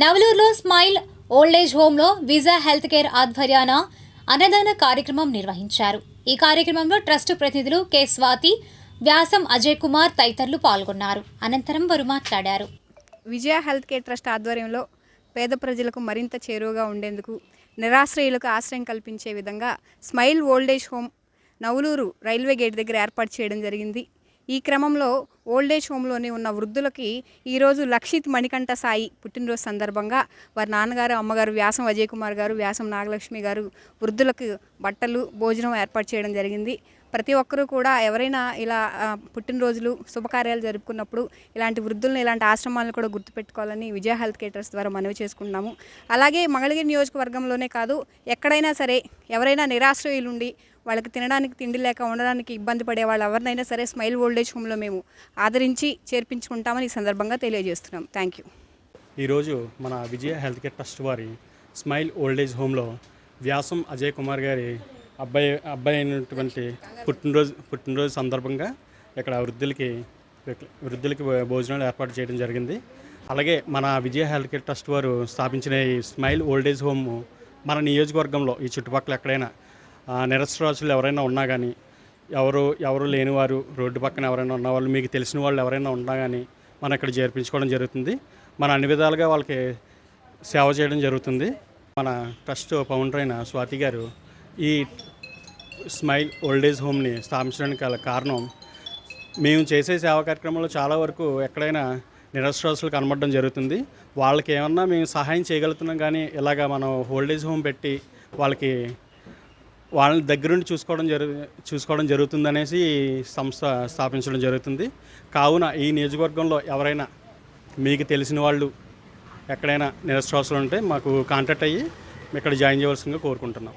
నవలూరులో smile old age హోంలో Vija health care ఆధ్వర్యాన అన్నదాన కార్యక్రమం నిర్వహించారు. ఈ కార్యక్రమంలో ట్రస్ట్ ప్రతినిధులు కె స్వాతి వ్యాసం అజయ్ కుమార్ తదితరులు పాల్గొన్నారు. అనంతరం వారు మాట్లాడారు. విజయ హెల్త్ కేర్ ట్రస్ట్ ఆధ్వర్యంలో పేద ప్రజలకు మరింత చేరువగా ఉండేందుకు నిరాశ్రయులకు ఆశ్రయం కల్పించే విధంగా smile old age home Navaluru railway gate దగ్గర ఏర్పాటు చేయడం జరిగింది. ఈ క్రమంలో ఓల్డేజ్ హోమ్లోని ఉన్న వృద్ధులకి ఈరోజు లక్షిత్ మణికంఠ సాయి పుట్టినరోజు సందర్భంగా వారి నాన్నగారు అమ్మగారు వ్యాసం అజయ్ కుమార్ గారు వ్యాసం నాగలక్ష్మి గారు వృద్ధులకు బట్టలు భోజనం ఏర్పాటు చేయడం జరిగింది. ప్రతి ఒక్కరూ కూడా ఎవరైనా ఇలా పుట్టినరోజులు శుభకార్యాలు జరుపుకున్నప్పుడు ఇలాంటి వృద్ధులను ఇలాంటి ఆశ్రమాలను కూడా గుర్తుపెట్టుకోవాలని విజయ హెల్త్ కేటర్స్ ద్వారా మనవి చేసుకుంటున్నాము. అలాగే మంగళగిరి నియోజకవర్గంలోనే కాదు ఎక్కడైనా సరే ఎవరైనా నిరాశ్రయులుండి వాళ్ళకి తినడానికి తిండి లేక ఉండడానికి ఇబ్బంది పడే వాళ్ళు ఎవరినైనా సరే స్మైల్ ఓల్డేజ్ హోమ్లో మేము ఆదరించి చేర్పించుకుంటామని ఈ సందర్భంగా తెలియజేస్తున్నాం. Thank you. ఈరోజు మన విజయ హెల్త్ కేర్ ట్రస్ట్ వారి స్మైల్ ఓల్డేజ్ హోమ్లో వ్యాసం అజయ్ కుమార్ గారి అబ్బాయి అబ్బాయి అయినటువంటి పుట్టినరోజు పుట్టినరోజు సందర్భంగా ఇక్కడ వృద్ధులకి వృద్ధులకి భోజనాలు ఏర్పాటు చేయడం జరిగింది. అలాగే మన విజయ హెల్త్ కేర్ ట్రస్ట్ వారు స్థాపించిన ఈ స్మైల్ ఓల్డేజ్ హోమ్ మన నియోజకవర్గంలో ఈ చుట్టుపక్కల ఎక్కడైనా నిరసరాసులు ఎవరైనా ఉన్నా కానీ ఎవరు ఎవరు లేనివారు రోడ్డు పక్కన ఎవరైనా ఉన్నవాళ్ళు మీకు తెలిసిన వాళ్ళు ఎవరైనా ఉన్నా కానీ మనం ఇక్కడ చేర్పించుకోవడం జరుగుతుంది. మన అన్ని విధాలుగా వాళ్ళకి సేవ చేయడం జరుగుతుంది. మన ట్రస్ట్ ఫౌండర్ అయిన స్వాతి గారు ఈ స్మైల్ ఓల్డేజ్ హోమ్ని స్థాపించడానికి గల కారణం మేము చేసే సేవా కార్యక్రమంలో చాలా వరకు ఎక్కడైనా నిరసరాసులు కనబడడం జరుగుతుంది. వాళ్ళకి ఏమన్నా మేము సహాయం చేయగలుగుతున్నాం కానీ ఇలాగా మనం ఓల్డేజ్ హోమ్ పెట్టి వాళ్ళకి వాళ్ళని దగ్గరుండి చూసుకోవడం జరుగు చూసుకోవడం జరుగుతుందనేసి సంస్థ స్థాపించడం జరుగుతుంది. కావున ఈ నియోజకవర్గంలో ఎవరైనా మీకు తెలిసిన వాళ్ళు ఎక్కడైనా నిరసరాసులు ఉంటే మాకు కాంటాక్ట్ అయ్యి ఇక్కడ జాయిన్ చేయవలసిందిగా కోరుకుంటున్నాం.